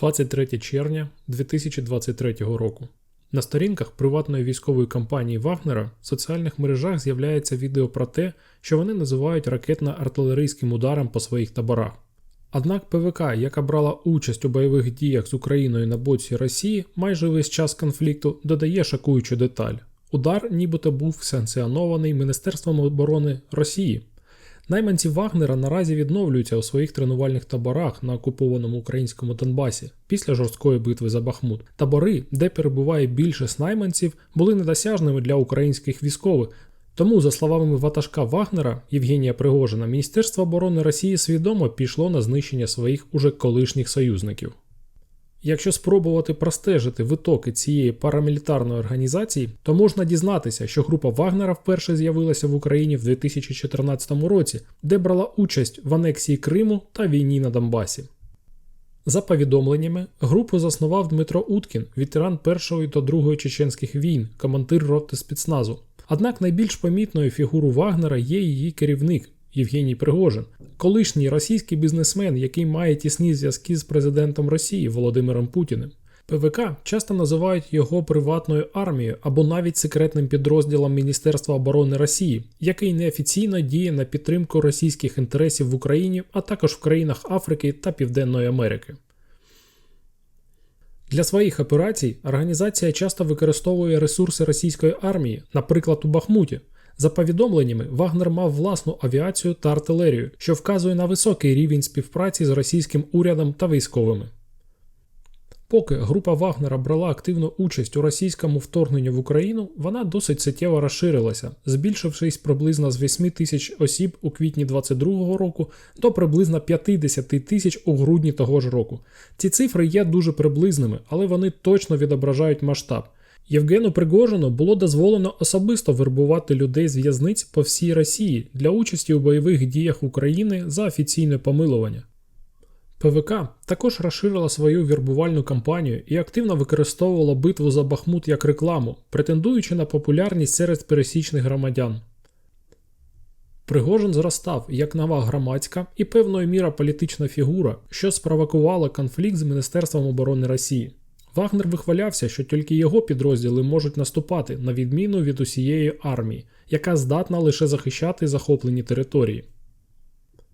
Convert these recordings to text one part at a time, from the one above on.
23 червня 2023 року. На сторінках приватної військової компанії Вагнера в соціальних мережах з'являється відео про те, що вони називають ракетно-артилерійським ударом по своїх таборах. Однак ПВК, яка брала участь у бойових діях з Україною на боці Росії майже весь час конфлікту, додає шокуючу деталь. Удар нібито був санкціонований Міністерством оборони Росії. Найманці Вагнера наразі відновлюються у своїх тренувальних таборах на окупованому українському Донбасі після жорсткої битви за Бахмут. Табори, де перебуває більшість найманців, були недосяжними для українських військових. Тому, за словами ватажка Вагнера Євгенія Пригожина, Міністерство оборони Росії свідомо пішло на знищення своїх уже колишніх союзників. Якщо спробувати простежити витоки цієї парамілітарної організації, то можна дізнатися, що група Вагнера вперше з'явилася в Україні в 2014 році, де брала участь в анексії Криму та війні на Донбасі. За повідомленнями, групу заснував Дмитро Уткін, ветеран Першої та Другої чеченських війн, командир роти спецназу. Однак найбільш помітною фігурою Вагнера є її керівник Євгеній Пригожин, колишній російський бізнесмен, який має тісні зв'язки з президентом Росії Володимиром Путіним. ПВК часто називають його приватною армією або навіть секретним підрозділом Міністерства оборони Росії, який неофіційно діє на підтримку російських інтересів в Україні, а також в країнах Африки та Південної Америки. Для своїх операцій організація часто використовує ресурси російської армії, наприклад, у Бахмуті. За повідомленнями, Вагнер мав власну авіацію та артилерію, що вказує на високий рівень співпраці з російським урядом та військовими. Поки група Вагнера брала активну участь у російському вторгненні в Україну, вона досить суттєво розширилася, збільшившись приблизно з 8 тисяч осіб у квітні 2022 року до приблизно 50 тисяч у грудні того ж року. Ці цифри є дуже приблизними, але вони точно відображають масштаб. Євгену Пригожину було дозволено особисто вербувати людей з в'язниць по всій Росії для участі у бойових діях України за офіційне помилування. ПВК також розширила свою вірбувальну кампанію і активно використовувала битву за Бахмут як рекламу, претендуючи на популярність серед пересічних громадян. Пригожин зростав як нова громадська і певною міра політична фігура, що спровокувала конфлікт з Міністерством оборони Росії. Вагнер вихвалявся, що тільки його підрозділи можуть наступати, на відміну від усієї армії, яка здатна лише захищати захоплені території.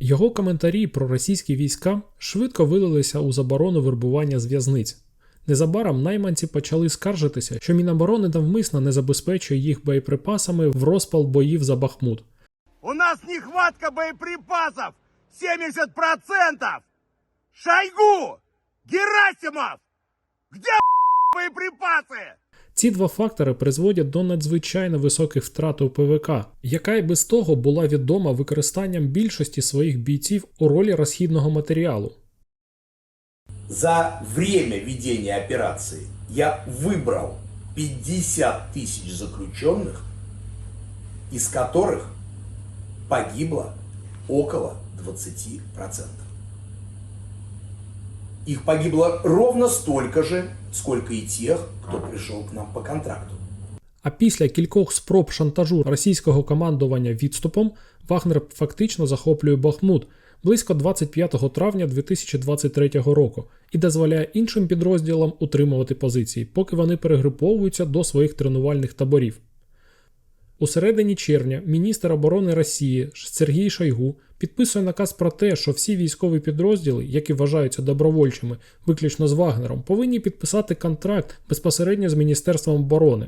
Його коментарі про російські війська швидко вилилися у заборону вербування з в'язниць. Незабаром найманці почали скаржитися, що Міноборони навмисно не забезпечує їх боєприпасами в розпал боїв за Бахмут. У нас нехватка боеприпасов! 70%! Шойгу! Герасимов! Где боеприпасы? Ці два фактори призводять до надзвичайно високих втрат у ПВК, яка й без того була відома використанням більшості своїх бійців у ролі розхідного матеріалу. За время ведения операции я выбрал 50 тысяч заключенных, из которых погибло около 20%. Их погибло ровно столько же, сколько и тех, кто пришел к нам по контракту. А після кількох спроб шантажу російського командування відступом Вагнер фактично захоплює Бахмут близько 25 травня 2023 року і дозволяє іншим підрозділам утримувати позиції, поки вони перегруповуються до своїх тренувальних таборів. У середині червня міністр оборони Росії Сергій Шойгу підписує наказ про те, що всі військові підрозділи, які вважаються добровольчими, виключно з Вагнером, повинні підписати контракт безпосередньо з Міністерством оборони.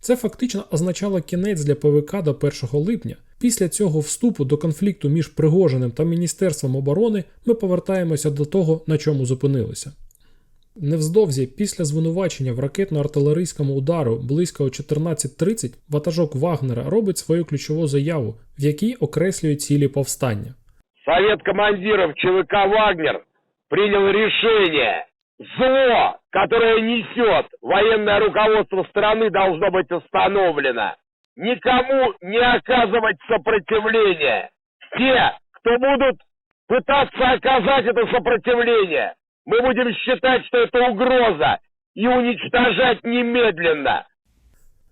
Це фактично означало кінець для ПВК до 1 липня. Після цього вступу до конфлікту між Пригожиним та Міністерством оборони ми повертаємося до того, на чому зупинилися. Невздовзі після звинувачення в ракетно-артилерійському удару близько о 14.30 ватажок Вагнера робить свою ключову заяву, в якій окреслює цілі повстання. Совет командиров ЧВК «Вагнер» принял решение. Зло, которое несет военное руководство страны, должно быть остановлено. Никому не оказывать сопротивления. Те, кто будут пытаться оказать это сопротивление, мы будем считать, что это угроза и уничтожать немедленно.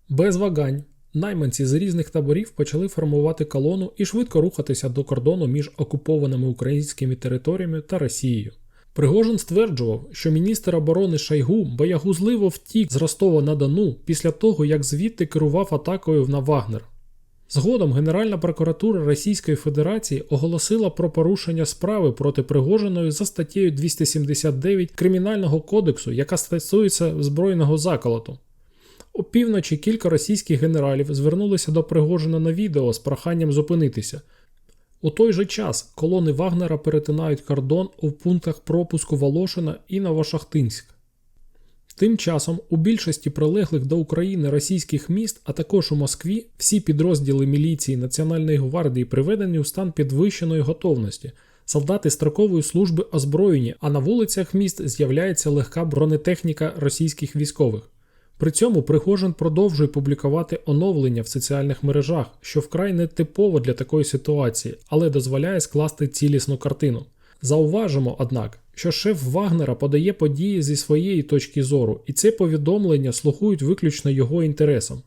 Без вагань найманці з різних таборів почали формувати колону і швидко рухатися до кордону між окупованими українськими територіями та Росією. Пригожин стверджував, що міністр оборони Шайгу боягузливо втік з Ростова на Дону після того, як звідти керував атакою на Вагнер. Згодом Генеральна прокуратура Російської Федерації оголосила про порушення справи проти Пригожиної за статтею 279 Кримінального кодексу, яка стосується збройного заколоту. Опівночі кілька російських генералів звернулися до Пригожина на відео з проханням зупинитися. У той же час колони Вагнера перетинають кордон у пунктах пропуску Волошина і Новошахтинськ. Тим часом у більшості прилеглих до України російських міст, а також у Москві, всі підрозділи міліції Національної гвардії приведені у стан підвищеної готовності. Солдати строкової служби озброєні, а на вулицях міст з'являється легка бронетехніка російських військових. При цьому Пригожин продовжує публікувати оновлення в соціальних мережах, що вкрай не типово для такої ситуації, але дозволяє скласти цілісну картину. Зауважимо, однак, що шеф Вагнера подає події зі своєї точки зору, і ці повідомлення слугують виключно його інтересам.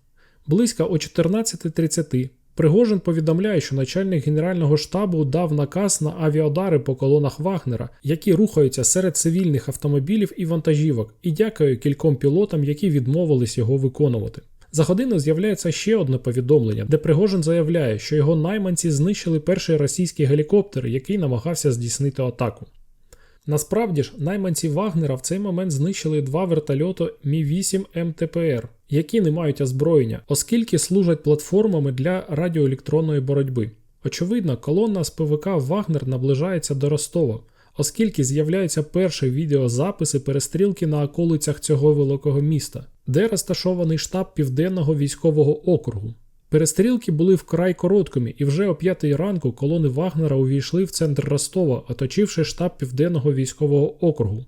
Близько о 14.30 Пригожин повідомляє, що начальник Генерального штабу дав наказ на авіаудари по колонах Вагнера, які рухаються серед цивільних автомобілів і вантажівок, і дякує кільком пілотам, які відмовились його виконувати. За годину з'являється ще одне повідомлення, де Пригожин заявляє, що його найманці знищили перший російський гелікоптер, який намагався здійснити атаку. Насправді ж, найманці Вагнера в цей момент знищили два вертольоти Мі-8 МТПР, які не мають озброєння, оскільки служать платформами для радіоелектронної боротьби. Очевидно, колона з ПВК Вагнер наближається до Ростова, оскільки з'являються перші відеозаписи перестрілки на околицях цього великого міста, де розташований штаб Південного військового округу. Перестрілки були вкрай короткими, і вже о п'ятій ранку колони Вагнера увійшли в центр Ростова, оточивши штаб Південного військового округу.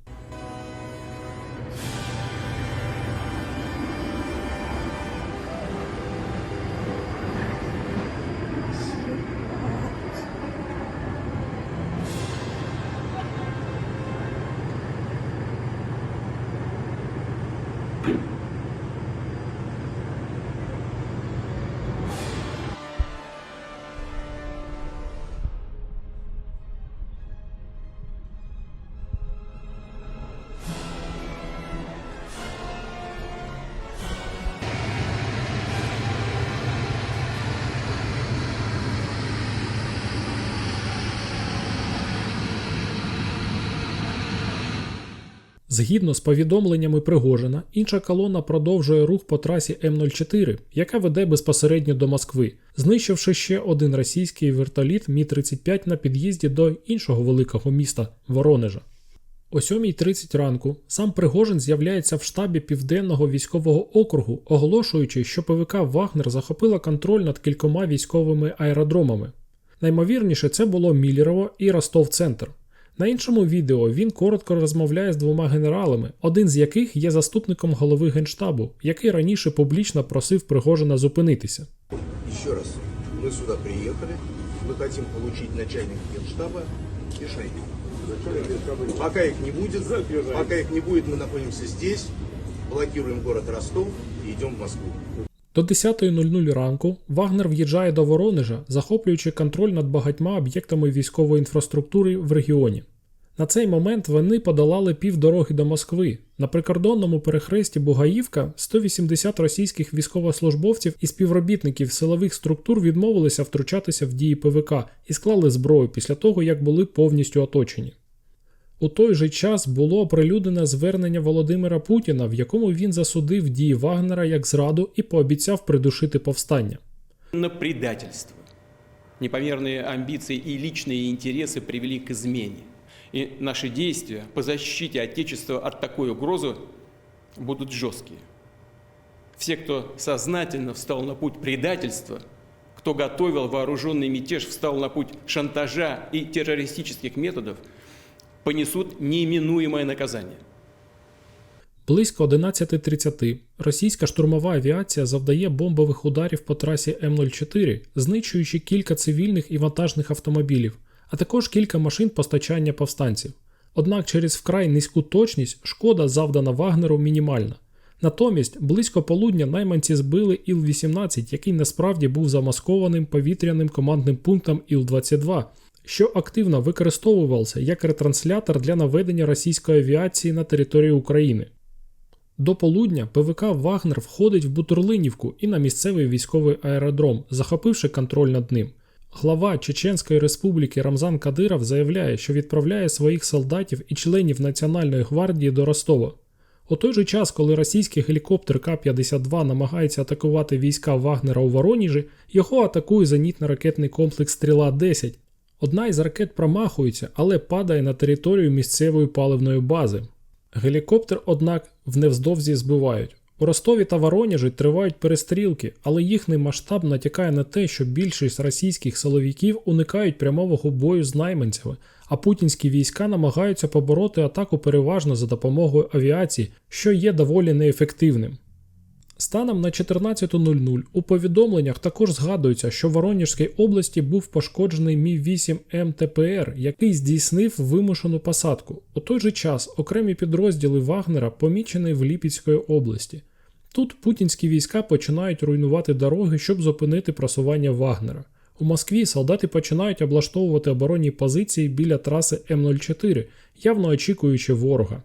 Згідно з повідомленнями Пригожина, інша колона продовжує рух по трасі М04, яка веде безпосередньо до Москви, знищивши ще один російський вертоліт Мі-35 на під'їзді до іншого великого міста Воронежа. О 7.30 ранку сам Пригожин з'являється в штабі Південного військового округу, оголошуючи, що ПВК Вагнер захопила контроль над кількома військовими аеродромами. Наймовірніше, це було Міллерово і Ростов-Центр. На іншому відео він коротко розмовляє з двома генералами, один з яких є заступником голови генштабу, який раніше публічно просив Пригожина зупинитися. Еще раз, мы сюда приехали, мы хотим получить начальника генштаба и Шойгу. Пока их не будет, пока их не будет, мы находимся здесь, блокируем город Ростов и идем в Москву. До 10.00 ранку Вагнер в'їжджає до Воронежа, захоплюючи контроль над багатьма об'єктами військової інфраструктури в регіоні. На цей момент вони подолали півдороги до Москви. На прикордонному перехресті Бугаївка 180 російських військовослужбовців і співробітників силових структур відмовилися втручатися в дії ПВК і склали зброю після того, як були повністю оточені. У той же час було оприлюднене звернення Володимира Путіна, в якому він засудив дії Вагнера як зраду і пообіцяв придушити повстання. на предательство. Непомерные амбиции и личные интересы привели к измене. И наши действия по защите Отечества от такой угрозы будут жесткие. Все, кто сознательно встал на путь предательства, кто готовил вооруженный мятеж, встал на путь шантажа и террористических методов, понесут неименуемое наказание. Близько 11.30 російська штурмова авіація завдає бомбових ударів по трасі М04, знищуючи кілька цивільних і вантажних автомобілів, а також кілька машин постачання повстанців. Однак через вкрай низьку точність шкода завдана Вагнеру мінімальна. Натомість, близько полудня найманці збили Іл-18, який насправді був замаскованим повітряним командним пунктом Іл-22, що активно використовувався як ретранслятор для наведення російської авіації на територію України. До полудня ПВК Вагнер входить в Бутурлинівку і на місцевий військовий аеродром, захопивши контроль над ним. Глава Чеченської республіки Рамзан Кадиров заявляє, що відправляє своїх солдатів і членів Національної гвардії до Ростова. У той же час, коли російський гелікоптер К-52 намагається атакувати війська Вагнера у Вороніжі, його атакує зенітно-ракетний комплекс Стріла-10. Одна із ракет промахується, але падає на територію місцевої паливної бази. Гелікоптер, однак, в невздовзі збивають. У Ростові та Вороніжі тривають перестрілки, але їхній масштаб натякає на те, що більшість російських силовиків уникають прямового бою з найманцями, а путінські війська намагаються побороти атаку переважно за допомогою авіації, що є доволі неефективним. Станом на 14.00 у повідомленнях також згадується, що в Воронежській області був пошкоджений Мі-8 МТПР, який здійснив вимушену посадку. У той же час окремі підрозділи Вагнера помічені в Ліпецької області. Тут путінські війська починають руйнувати дороги, щоб зупинити просування Вагнера. У Москві солдати починають облаштовувати оборонні позиції біля траси М04, явно очікуючи ворога.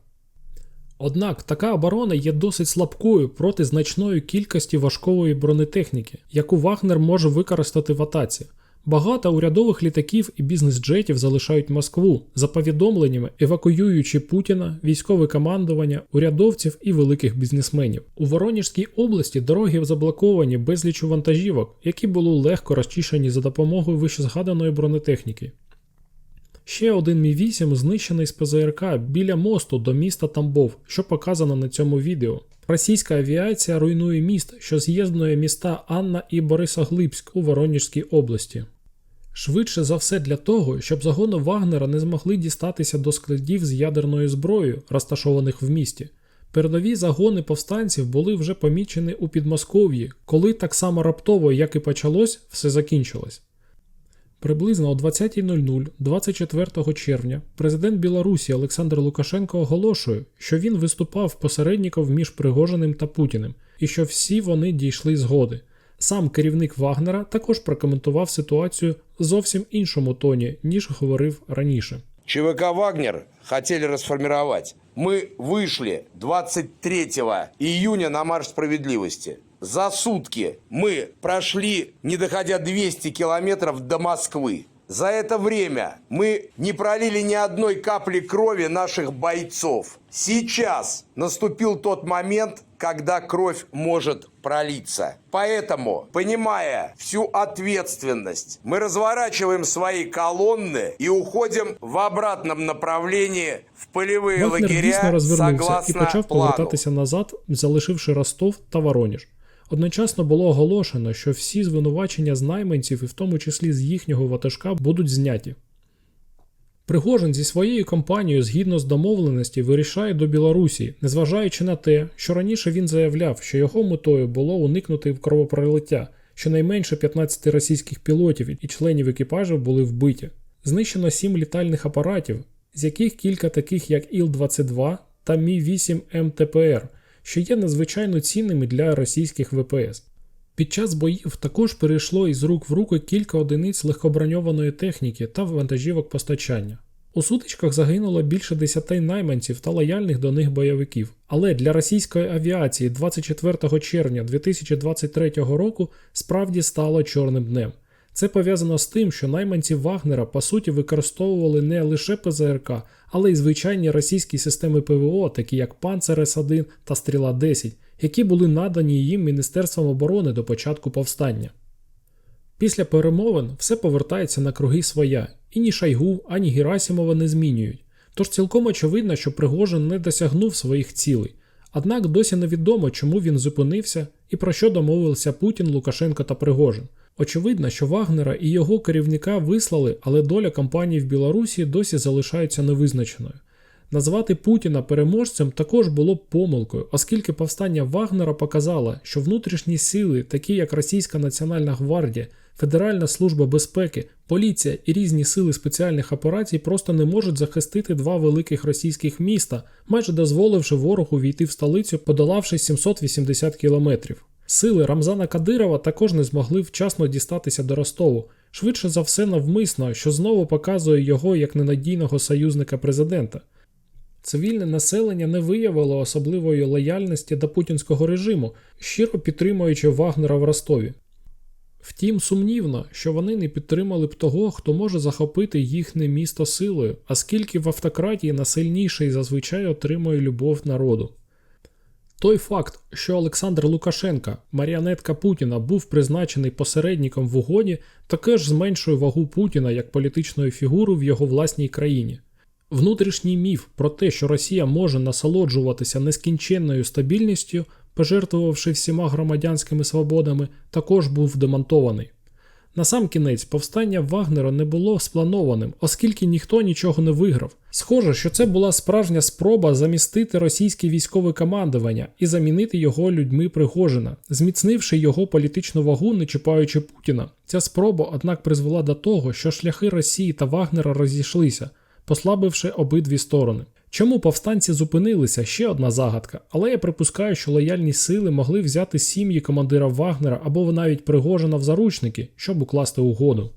Однак така оборона є досить слабкою проти значної кількості важкової бронетехніки, яку Вагнер може використати в атаці. Багато урядових літаків і бізнес-джетів залишають Москву за повідомленнями, евакуюючи Путіна, військове командування, урядовців і великих бізнесменів. У Воронежській області дороги заблоковані безлічу вантажівок, які були легко розчищені за допомогою вищезгаданої бронетехніки. Ще один Мі-8 знищений з ПЗРК біля мосту до міста Тамбов, що показано на цьому відео. Російська авіація руйнує міст, що з'єднує міста Анна і Борисоглибськ у Воронежській області. Швидше за все для того, щоб загони Вагнера не змогли дістатися до складів з ядерною зброєю, розташованих в місті. Передові загони повстанців були вже помічені у Підмосков'ї, коли так само раптово, як і почалось, все закінчилось. Приблизно о 20.00 24 червня президент Білорусі Олександр Лукашенко оголошує, що він виступав посередником між Пригожиним та Путіним, і що всі вони дійшли згоди. Сам керівник Вагнера також прокоментував ситуацію зовсім іншому тоні, ніж говорив раніше. ЧВК «Вагнер» хотели расформировать. Мы вышли 23 июня на Марш справедливости. За сутки мы прошли, не доходя 200 километров до Москвы. За это время мы не пролили ни одной капли крови наших бойцов. Сейчас наступил тот момент, когда кровь может пролиться. Поэтому, понимая всю ответственность, мы разворачиваем свои колонны и уходим в обратном направлении в полевые Вагнер дійсно лагеря розвернувся і согласно почав плану. повертатися назад, залишивши Ростов та Вороніж. Одночасно було оголошено, що всі звинувачення з найманців, і в тому числі з їхнього ватажка, будуть зняті. Пригожин зі своєю компанією згідно з домовленості вирішає до Білорусі, незважаючи на те, що раніше він заявляв, що його метою було уникнути кровопролиття, щонайменше 15 російських пілотів і членів екіпажу були вбиті. Знищено 7 літальних апаратів, з яких кілька таких як Іл-22 та Мі-8 МТПР, що є надзвичайно цінними для російських ВПС. Під час боїв також перейшло із рук в руки кілька одиниць легкоброньованої техніки та вантажівок постачання. У сутичках загинуло більше 10 найманців та лояльних до них бойовиків. Але для російської авіації 24 червня 2023 року справді стало чорним днем. Це пов'язано з тим, що найманці Вагнера по суті використовували не лише ПЗРК, але й звичайні російські системи ПВО, такі як Панцер С1 та Стріла 10, які були надані їм Міністерством оборони до початку повстання. Після перемовин все повертається на круги своя, і ні Шайгу, ані Герасімова не змінюють. Тож цілком очевидно, що Пригожин не досягнув своїх цілей. Однак досі невідомо, чому він зупинився і про що домовилися Путін, Лукашенко та Пригожин. Очевидно, що Вагнера і його керівника вислали, але доля кампанії в Білорусі досі залишається невизначеною. Назвати Путіна переможцем також було б помилкою, оскільки повстання Вагнера показало, що внутрішні сили, такі як Російська Національна гвардія, Федеральна служба безпеки, поліція і різні сили спеціальних операцій просто не можуть захистити два великих російських міста, майже дозволивши ворогу війти в столицю, подолавши 780 кілометрів. Сили Рамзана Кадирова також не змогли вчасно дістатися до Ростову, швидше за все навмисно, що знову показує його як ненадійного союзника президента. Цивільне населення не виявило особливої лояльності до путінського режиму, щиро підтримуючи Вагнера в Ростові. Втім, сумнівно, що вони не підтримали б того, хто може захопити їхнє місто силою, оскільки в автократії насильніший зазвичай отримує любов народу. Той факт, що Олександр Лукашенка, маріонетка Путіна, був призначений посередником в угоді, також зменшує вагу Путіна як політичної фігури в його власній країні. Внутрішній міф про те, що Росія може насолоджуватися нескінченною стабільністю, пожертвувавши всіма громадянськими свободами, також був демонтований. Насамкінець, повстання Вагнера не було спланованим, оскільки ніхто нічого не виграв. Схоже, що це була справжня спроба замістити російське військове командування і замінити його людьми Пригожина, зміцнивши його політичну вагу, не чіпаючи Путіна. Ця спроба, однак, призвела до того, що шляхи Росії та Вагнера розійшлися, послабивши обидві сторони. Чому повстанці зупинилися ще одна загадка, але я припускаю, що лояльні сили могли взяти сім'ї командира Вагнера або навіть Пригожина в заручники, щоб укласти угоду.